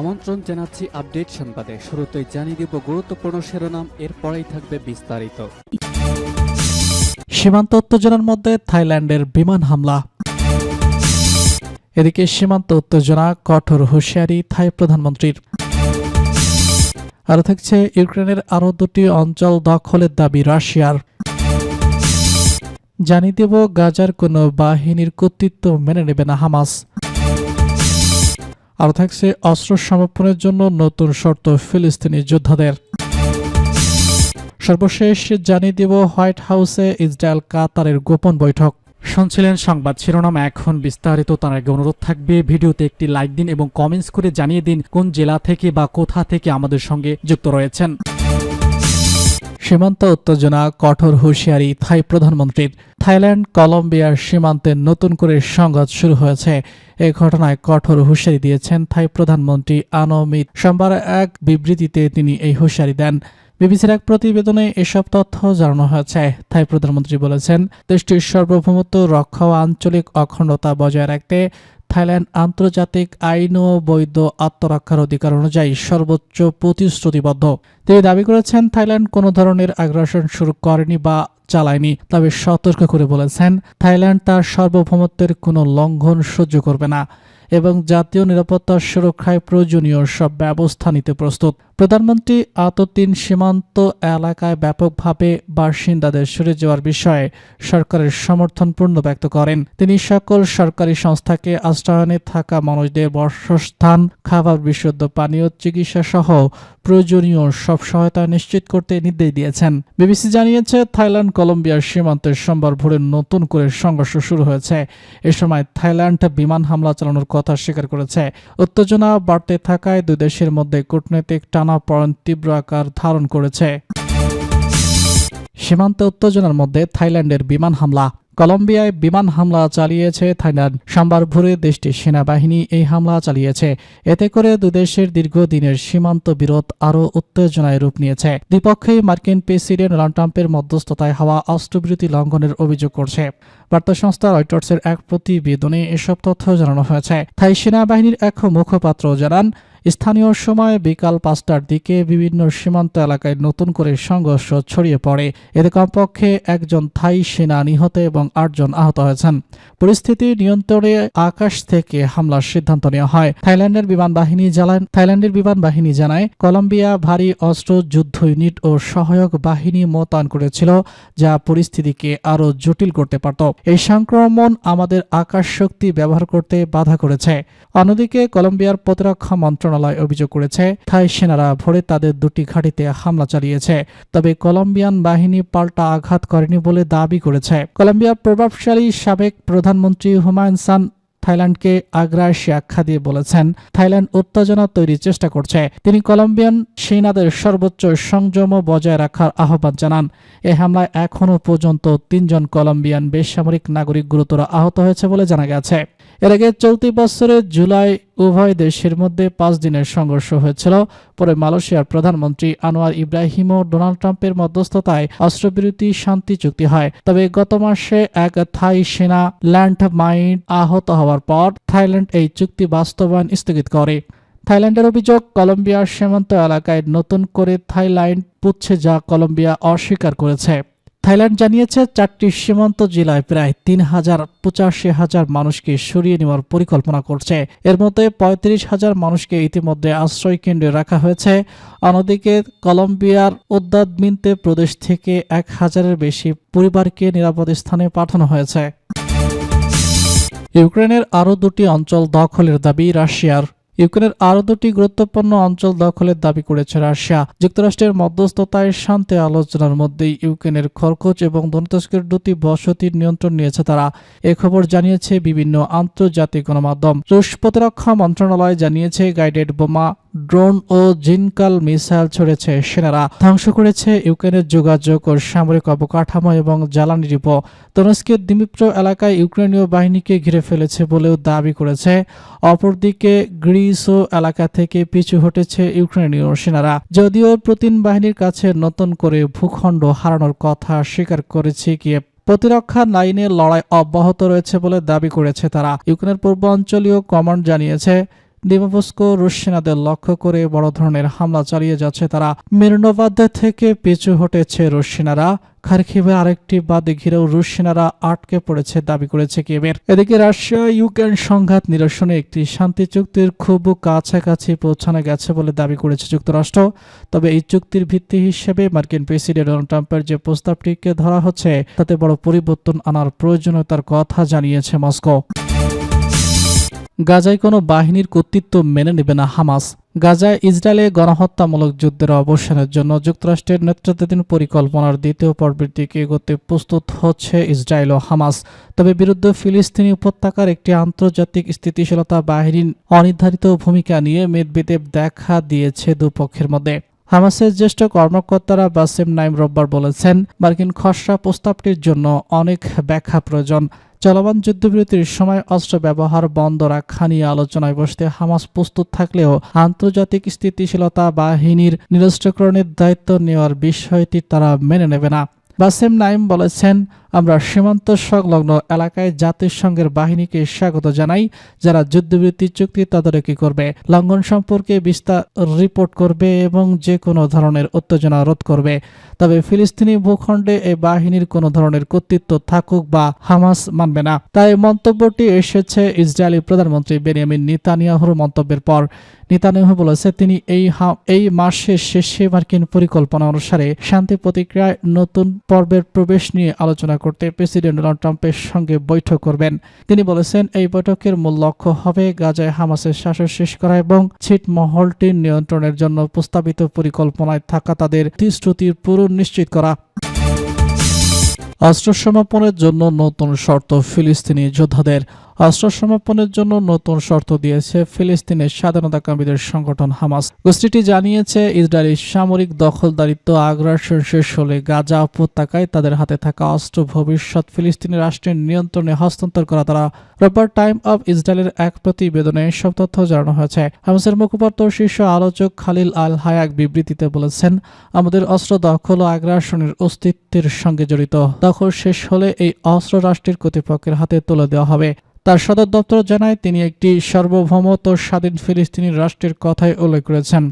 আমন্ত্রণ জানাচ্ছি আপডেট সংবাদে। শুরুতেই জানিয়ে দিব গুরুত্বপূর্ণ শিরোনাম, এরপরেই থাকবে বিস্তারিত। সীমান্ত উত্তেজনার মধ্যে থাইল্যান্ডের বিমান হামলা। এদিকে সীমান্ত উত্তেজনা, কঠোর হুঁশিয়ারি থাই প্রধানমন্ত্রীর। আরও থাকছে, ইউক্রেনের আরও দুটি অঞ্চল দখলের দাবি রাশিয়ার। জানিয়ে দেব, গাজার কোনো বাহিনীর কর্তৃত্ব মেনে নেবে না হামাস। আরও থাকছে অস্ত্র সমর্পণের জন্য নতুন শর্ত ফিলিস্তিনি যোদ্ধাদের। সর্বশেষ জানিয়ে দিব হোয়াইট হাউসে ইসরায়েল কাতারের গোপন বৈঠক। শুনছিলেন সংবাদ শিরোনাম, এখন বিস্তারিত, তার আগে অনুরোধ থাকবে, ভিডিওতে একটি লাইক দিন এবং কমেন্টস করে জানিয়ে দিন কোন জেলা থেকে বা কোথা থেকে আমাদের সঙ্গে যুক্ত রয়েছেন। সীমান্ত উত্তেজনা, কঠোর হুঁশিয়ারি, থাই প্রধানমন্ত্রীর। থাইল্যান্ড, কলম্বিয়ার সীমান্তে নতুন করে সংঘাত শুরু হয়েছে। এই ঘটনায় কঠোর হুঁশিয়ারি দিয়েছেন থাই প্রধানমন্ত্রী আনোমিত সোমবার এক বিবৃতিতে তিনি এই হুঁশিয়ারি দেন। বিবিসির এক প্রতিবেদনে এসব তথ্য জানানো হয়েছে। থাই প্রধানমন্ত্রী বলেছেন, দেশটির সার্বভৌমত্ব, রক্ষা ও আঞ্চলিক অখণ্ডতা বজায় রাখতে থাইল্যান্ড আন্তর্জাতিক আইন ও বৈধ আত্মরক্ষার অধিকার অনুযায়ী সর্বোচ্চ প্রতিশ্রুতিবদ্ধ। তিনি দাবি করেছেন, থাইল্যান্ড কোনো ধরনের আগ্রাসন শুরু করেনি বা চালায়নি। তবে সতর্ক করে বলেছেন, থাইল্যান্ড তার সার্বভৌমত্বের কোনো লঙ্ঘন সহ্য করবে না। এবং জাতীয় নিরাপত্তা সুরক্ষায় প্রয়োজনীয় সব ব্যবস্থা নিতে প্রস্তুত। প্রধানমন্ত্রী আততিন সীমান্ত এলাকায় ব্যাপকভাবে বাসিন্দাদের সরে যাওয়ার বিষয়ে সরকারের সমর্থন পূর্ণ ব্যক্ত করেন। তিনি সকল সরকারি সংস্থাকে আশ্রয়নে থাকা মানুষদের বর্ষস্থান খাবার বিশুদ্ধ পানীয় চিকিৎসা সহ প্রয়োজনীয় সব সহায়তা নিশ্চিত করতে নির্দেশ দিয়েছেন। বিবিসি জানিয়েছে, থাইল্যান্ড কলম্বিয়ার সীমান্তের সোমবার ভোরে নতুন করে সংঘর্ষ শুরু হয়েছে। এ সময় থাইল্যান্ড বিমান হামলা চালানোর কথা স্বীকার করেছে। উত্তেজনা বাড়তে থাকায় দুই দেশের মধ্যে কূটনৈতিক টানাপড়ন তীব্র আকার ধারণ করেছে। সীমান্ত উত্তেজনার মধ্যে থাইল্যান্ডের বিমান হামলা। কলম্বিয়ায় বিমান হামলা চালিয়েছে থাইল্যান্ড। সোমবার ভোরে দেশটির সেনাবাহিনী এই হামলা চালিয়েছে। এতে করে দুদেশের দীর্ঘদিনের সীমান্ত বিরোধ আরও উত্তেজনায় রূপ নিয়েছে। দ্বিপক্ষেই মার্কিন প্রেসিডেন্ট ডোনাল্ড ট্রাম্পের মধ্যস্থতায় হওয়া অস্ত্রবিরতি লঙ্ঘনের অভিযোগ করছে। বার্তা সংস্থা রয়টার্সের এক প্রতিবেদনে এসব তথ্য জানানো হয়েছে। থাই সেনাবাহিনীর এক মুখপাত্র জানান স্থানীয় সময় বিকাল পাঁচটার দিকে বিভিন্ন সীমান্ত এলাকায় নতুন করে সংঘর্ষ ছড়িয়ে পড়ে। এতে কমপক্ষে একজন থাই সেনা নিহত এবং আটজন আহত হয়েছেন। পরিস্থিতি নিয়ন্ত্রণে আকাশ থেকে হামলার সিদ্ধান্ত নেওয়া হয়। থাইল্যান্ডের বিমান বাহিনী জানান থাইল্যান্ডের বিমান বাহিনী জানায়, কলম্বিয়া ভারী অস্ত্র যুদ্ধ ইউনিট ও সহায়ক বাহিনী মোতায়েন করেছিল, যা পরিস্থিতিকে আরও জটিল করতে পারত। এই সংক্রমণ আমাদের আকাশ শক্তি ব্যবহার করতে বাধা করেছে। অন্যদিকে, কলম্বিয়ার প্রতিরক্ষা মন্ত্রণালয় অভিযোগ করেছে, থাই সেনারা ভোরে তাদের দুটি ঘাঁটিতে হামলা চালিয়েছে। তবে কলম্বিয়ান বাহিনী পাল্টা আঘাত করেনি বলে দাবি করেছে। কলম্বিয়ার প্রভাবশালী সাবেক প্রধানমন্ত্রী হুমায়ুন সান থাইল্যান্ডকে আগ্রাসী আখ্যা দিয়ে বলেছেন, থাইল্যান্ড উত্তেজনা তৈরির চেষ্টা করছে। তিনি কলম্বিয়ান সেনাদের সর্বোচ্চ সংযম বজায় রাখার আহ্বান জানান। এ হামলায় এখনও পর্যন্ত তিনজন কলম্বিয়ান বেসামরিক নাগরিক গুরুতর আহত হয়েছে বলে জানা গেছে। এর আগে চলতি বছরের জুলাই উভয় দেশের মধ্যে পাঁচ দিনের সংঘর্ষ হয়েছিল। পরে মালয়েশিয়ার প্রধানমন্ত্রী আনোয়ার ইব্রাহিম ও ডোনাল্ড ট্রাম্পের মধ্যস্থতায় অস্ত্রবিরতি, শান্তি চুক্তি হয়। তবে গত মাসে এক থাই সেনা ল্যান্ড মাইন আহত হওয়ার পর থাইল্যান্ড এই চুক্তি বাস্তবায়ন স্থগিত করে। থাইল্যান্ডের অভিযোগ, কলম্বিয়ার সীমান্ত এলাকায় নতুন করে থাইল্যান্ড পুচ্ছে যা কলম্বিয়া অস্বীকার করেছে। থাইল্যান্ড জানিয়েছে, চারটি সীমান্ত জেলায় প্রায় তিন হাজার পঁচাশি হাজার মানুষকে সরিয়ে নেওয়ার পরিকল্পনা করছে। এর মধ্যে পঁয়ত্রিশ হাজার মানুষকে ইতিমধ্যে আশ্রয় কেন্দ্রে রাখা হয়েছে। অন্যদিকে, কলম্বিয়ার উদ্দাদমিন্তে প্রদেশ থেকে এক হাজারের বেশি পরিবারকে নিরাপদ স্থানে পাঠানো হয়েছে। ইউক্রেনের আরও দুটি অঞ্চল দখলের দাবি রাশিয়ার। ইউক্রেনের আরও দুটি গুরুত্বপূর্ণ অঞ্চল দখলের দাবি করেছে রাশিয়া। যুক্তরাষ্ট্রের মধ্যস্থতায় শান্তি আলোচনার মধ্যেই ইউক্রেনের খরকোচ এবং দন্তস্কের দুটি বসতির নিয়ন্ত্রণ নিয়েছে তারা। এ খবর জানিয়েছে বিভিন্ন আন্তর্জাতিক গণমাধ্যম। রুশ প্রতিরক্ষা মন্ত্রণালয় জানিয়েছে, গাইডেড বোমা ড্রোন ও জিনকাল মিসাইল ছড়েছে সেনারা। ধ্বংস করেছে ইউক্রেনের যোগাযোগ ও সামরিক অবকাঠামো এবং জ্বালানি ডিপো। দনস্কের দিমিপ্র এলাকায় ইউক্রেনীয় বাহিনীকে ঘিরে ফেলেছে বলেও দাবি করেছে। অপরদিকে গ্রিস ও এলাকা থেকে পিছু হটেছে ইউক্রেনীয় সেনারা। যদিও প্রতিন বাহিনীর কাছে নতুন করে ভূখণ্ড হারানোর কথা স্বীকার করেছে কিয়েভ। প্রতিরক্ষা লাইনে লড়াই অব্যাহত রয়েছে বলে দাবি করেছে তারা। ইউক্রেনের পূর্বাঞ্চলীয় কমান্ড জানিয়েছে দিমাবস্কো রুশ সেনাদের লক্ষ্য করে বড় ধরনের হামলা চালিয়ে যাচ্ছে তারা। মির্নোবাদ থেকে পিছু হটেছে রুশ সেনারা আরেকটি বাদে ঘিরেও রুশ সেনারা আটকে পড়েছে দাবি করেছে কিয়েভের। এদিকে রাশিয়া, ইউক্রেন সংঘাত নিরসনে একটি শান্তি চুক্তির খুব কাছাকাছি পৌঁছানো গেছে বলে দাবি করেছে যুক্তরাষ্ট্র। তবে এই চুক্তির ভিত্তি হিসেবে মার্কিন প্রেসিডেন্ট ডোনাল্ড ট্রাম্পের যে প্রস্তাবটিকে ধরা হচ্ছে, তাতে বড় পরিবর্তন আনার প্রয়োজনীয়তার কথা জানিয়েছে মস্কো। গাজায় কোনো বাহিনীর কর্তৃত্ব মেনে নেবে না হামাস। গাজায় ইসরায়েলে গণহত্যামূলক যুদ্ধের অবসানের জন্য যুক্তরাষ্ট্রের নেতৃত্বাধীন পরিকল্পনার দ্বিতীয় পর্বের দিকে এগোতে প্রস্তুত হচ্ছে ইসরায়েল ও হামাস। তবে বিরুদ্ধে ফিলিস্তিনি উপত্যকার একটি আন্তর্জাতিক স্থিতিশীলতা বাহিনীর অনির্ধারিত ভূমিকা নিয়ে মেদবেদেব দেখা দিয়েছে দুপক্ষের মধ্যে। হামাসের জ্যেষ্ঠ কর্মকর্তারা বাসিম নাইম রব্বার বলেছেন, মার্কিন খসড়া প্রস্তাবটির জন্য অনেক ব্যাখ্যা প্রয়োজন। চলমান যুদ্ধবিরতির সময় অস্ত্র ব্যবহার বন্ধ রাখা নিয়ে আলোচনায় বসতে হামাস প্রস্তুত থাকলেও আন্তর্জাতিক স্থিতিশীলতা বাহিনীর নিরস্ত্রকরণের দায়িত্ব নেওয়ার বিষয়টি তারা মেনে নেবে না। বাসেম নাইম বলেছেন আমরা সীমান্ত সংলগ্ন এলাকায় জাতিসংঘের বাহিনীকে স্বাগত জানাই, যারা যুদ্ধবিরতি চুক্তি তদারকি করবে, লঙ্ঘন সম্পর্কে বিস্তার রিপোর্ট করবে এবং যে কোনো ধরনের উত্তেজনা রোধ করবে। তবে ফিলিস্তিনি ভূখণ্ডে এই বাহিনীর কোনো ধরনের কর্তৃত্ব থাকুক বা হামাস মানবে না। তাই মন্তব্যটি এসেছে ইসরায়েলি প্রধানমন্ত্রী বেনিয়ামিন নিতানিয়াহুর মন্তব্যের পর। নেতানিয়াহু বলেছে, তিনি এই এই মাসের শেষে মার্কিন পরিকল্পনা অনুসারে শান্তি প্রতিক্রিয়ায় নতুন পর্বের প্রবেশ নিয়ে আলোচনা করতে প্রেসিডেন্ট ডোনাল্ড ট্রাম্পের সঙ্গে বৈঠক করবেন। তিনি বলেছেন, এই বৈঠকের মূল লক্ষ্য হবে গাজায় হামাসের শাসন শেষ করা এবং ছিটমহলটির নিয়ন্ত্রণের জন্য প্রস্তাবিত পরিকল্পনায় থাকা তাদের প্রতিশ্রুতির পূরণ নিশ্চিত করা। অস্ত্র সমাপনের জন্য নতুন শর্ত ফিলিস্তিনি যোদ্ধাদের। অস্ত্র সমাপনের জন্য নতুন শর্ত দিয়েছে ফিলিস্তিনের স্বাধীনতাকামীদের সংগঠন হামাস। গোষ্ঠীটি জানিয়েছে, ইসরায়েলি সামরিক দখলদারিত্ব আগ্রাসন শেষ হলে গাজা উপত্যকায় তাদের হাতে থাকা অস্ত্র ভবিষ্যৎ ফিলিস্তিনি রাষ্ট্রের নিয়ন্ত্রণে হস্তান্তর করা তারা। রোববার টাইম অব ইসরায়েলের এক প্রতিবেদনে সব তথ্য জানানো হয়েছে। হামাসের মুখপাত্র শীর্ষ আলোচক খালিল আল হায়াক বিবৃতিতে বলেছেন, আমাদের অস্ত্র দখল ও আগ্রাসনের অস্তিত্বের সঙ্গে জড়িত। দখল শেষ হলে এই অস্ত্র রাষ্ট্রের কর্তৃপক্ষের হাতে তুলে দেওয়া হবে। তার সদর দপ্তর জানায় তিনি একটি সার্বভৌমত স্বাধীন ফিলিস্তিনি রাষ্ট্রের কথাই উল্লেখ করেছেন।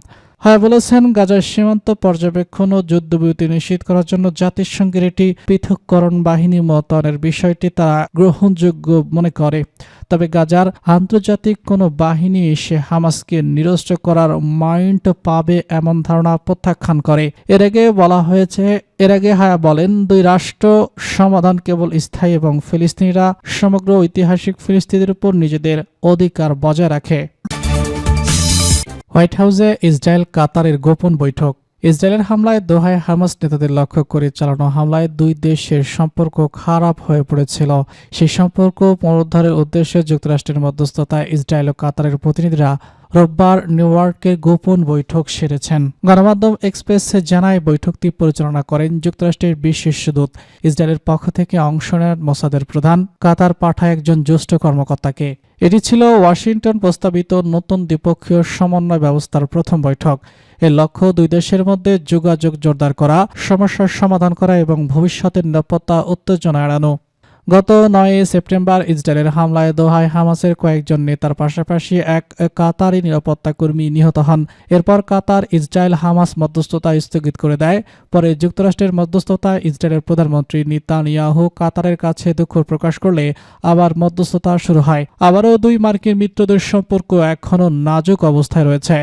হয় বলেছেন, গাজার সীমান্ত পর্যবেক্ষণ ও যুদ্ধবিরতি নিশ্চিত করার জন্য জাতিসংঘের একটি পৃথককরণ বাহিনী মোতায়েনের বিষয়টি তারা গ্রহণযোগ্য মনে করে। তবে গাজার আন্তর্জাতিক কোনো বাহিনী এসে হামাসকে নিরস্ত করার মাইন্ড পাবে এমন ধারণা প্রত্যাখ্যান করে। এর আগে বলা হয়েছে, এর আগে হায়া বলেন, দুই রাষ্ট্র সমাধান কেবল স্থায়ী এবং ফিলিস্তিনিরা সমগ্র ঐতিহাসিক ফিলিস্তিনের উপর নিজেদের অধিকার বজায় রাখে। হোয়াইট হাউসে ইসরায়েল কাতারের গোপন বৈঠক। ইসরায়েলের হামলায় দোহায় হামাস নেতাদের লক্ষ্য করে চালানো হামলায় দুই দেশের সম্পর্ক খারাপ হয়ে পড়েছিল। সেই সম্পর্ক পুনরুদ্ধারের উদ্দেশ্যে যুক্তরাষ্ট্রের মধ্যস্থতায় ইসরায়েল ও কাতারের প্রতিনিধিরা রোববার নিউ ইয়র্কের গোপন বৈঠক সেরেছেন। গণমাধ্যম এক্সপ্রেস জানায়, বৈঠকটি পরিচালনা করেন যুক্তরাষ্ট্রের বিশেষ দূত। ইসরায়েলের পক্ষ থেকে অংশ নেন মোসাদের প্রধান। কাতার পাঠায় একজন জ্যেষ্ঠ কর্মকর্তাকে। এটি ছিল ওয়াশিংটন প্রস্তাবিত নতুন দ্বিপক্ষীয় সমন্বয় ব্যবস্থার প্রথম বৈঠক। এর লক্ষ্য দুই দেশের মধ্যে যোগাযোগ জোরদার করা, সমস্যার সমাধান করা এবং ভবিষ্যতের নিরাপত্তা উত্তেজনা এড়ানো। গত নয় সেপ্টেম্বর ইসরায়েলের হামলায় দোহায় হামাসের কয়েকজন নেতার পাশাপাশি এক কাতারি নিরাপত্তা কর্মী নিহত হন। এরপর কাতার ইসরায়েল হামাস মধ্যস্থতা স্থগিত করে দেয়। পরে যুক্তরাষ্ট্রের মধ্যস্থতায় ইসরায়েলের প্রধানমন্ত্রী নিতানিয়াহু কাতারের কাছে দুঃখ প্রকাশ করলে আবার মধ্যস্থতা শুরু হয়। আবারও দুই মার্কিন মিত্রদের সম্পর্ক এখনও নাজুক অবস্থায় রয়েছে।